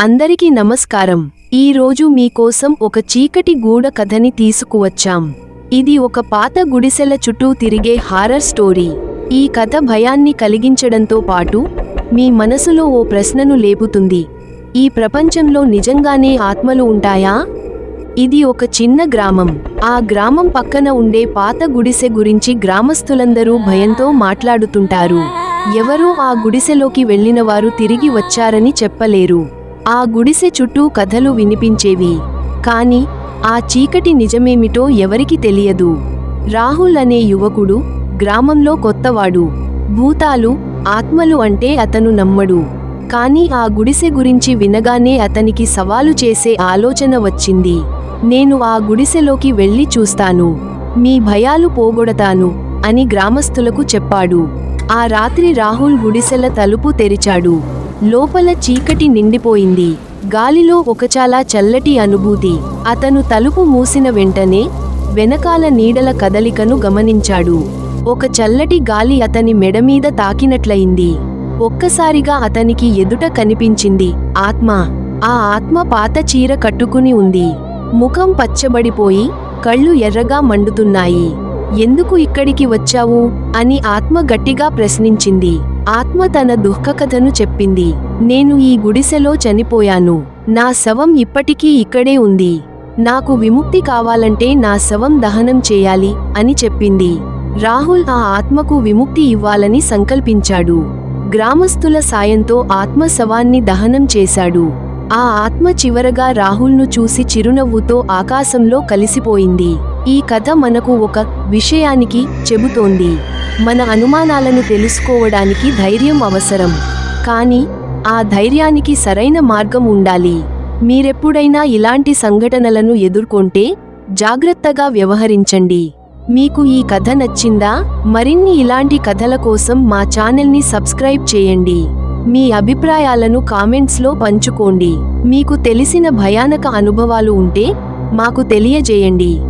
అందరికీ నమస్కారం. ఈరోజు మీకోసం ఒక చీకటి గూడ కథని తీసుకువచ్చాం. ఇది ఒక పాత గుడిసెల చుట్టూ తిరిగే హారర్ స్టోరీ. ఈ కథ భయాన్ని కలిగించడంతో పాటు మీ మనసులో ఓ ప్రశ్నను లేపుతుంది. ఈ ప్రపంచంలో నిజంగానే ఆత్మలు ఉంటాయా? ఇది ఒక చిన్న గ్రామం. ఆ గ్రామం పక్కన ఉండే పాత గుడిసె గురించి గ్రామస్తులందరూ భయంతో మాట్లాడుతుంటారు. ఎవరూ ఆ గుడిసెలోకి వెళ్ళినవారు తిరిగి వచ్చారని చెప్పలేరు. ఆ గుడిసె చుట్టూ కథలు వినిపించేవి. కాని ఆ చీకటి నిజమేమిటో ఎవరికి తెలియదు. రాహుల్ అనే యువకుడు గ్రామంలో కొత్తవాడు. భూతాలు ఆత్మలు అంటే అతను నమ్మడు. కాని ఆ గుడిసె గురించి వినగానే అతనికి సవాలు చేసే ఆలోచన వచ్చింది. నేను ఆ గుడిసెలోకి వెళ్ళి చూస్తాను. మీ భయాలు పోగొడతాను అని గ్రామస్తులకు చెప్పాడు. ఆ రాత్రి రాహుల్ గుడిసెల తలుపు తెరిచాడు. లోపల చీకటి నిండిపోయింది. గాలిలో ఒక చాలా చల్లటి అనుభూతి. అతను తలుపు మూసిన వెంటనే వెనకాల నీడల కదలికను గమనించాడు. ఒక చల్లటి గాలి అతని మెడమీద తాకినట్లయింది. ఒక్కసారిగా అతనికి ఎదుట కనిపించింది ఆత్మ. ఆ ఆత్మ పాత చీర కట్టుకుని ఉంది. ముఖం పచ్చబడిపోయి కళ్ళు ఎర్రగా మండుతున్నాయి. ఎందుకు ఇక్కడికి వచ్చావు? అని ఆత్మ గట్టిగా ప్రశ్నించింది. ఆత్మ తన దుఃఖకథను చెప్పింది. నేను ఈ గుడిసెలో చనిపోయాను. నా శవం ఇప్పటికీ ఇక్కడే ఉంది. నాకు విముక్తి కావాలంటే నా శవం దహనం చేయాలి అని చెప్పింది. రాహుల్ ఆ ఆత్మకు విముక్తి ఇవ్వాలని సంకల్పించాడు. గ్రామస్తుల సాయంతో ఆత్మ శవాన్ని దహనం చేశాడు. ఆ ఆత్మ చివరగా రాహుల్ను చూసి చిరునవ్వుతో ఆకాశంలో కలిసిపోయింది. ఈ కథ మనకు ఒక విషయానికి చెబుతోంది. మన అనుమానాలను తెలుసుకోవడానికి ధైర్యం అవసరం. కానీ ఆ ధైర్యానికి సరైన మార్గం ఉండాలి. మీరెప్పుడైనా ఇలాంటి సంఘటనలను ఎదుర్కొంటే జాగ్రత్తగా వ్యవహరించండి. మీకు ఈ కథ నచ్చిందా? మరిన్ని ఇలాంటి కథల కోసం మా ఛానల్ని సబ్స్క్రైబ్ చేయండి. మీ అభిప్రాయాలను కామెంట్స్లో పంచుకోండి. మీకు తెలిసిన భయానక అనుభవాలు ఉంటే మాకు తెలియజేయండి.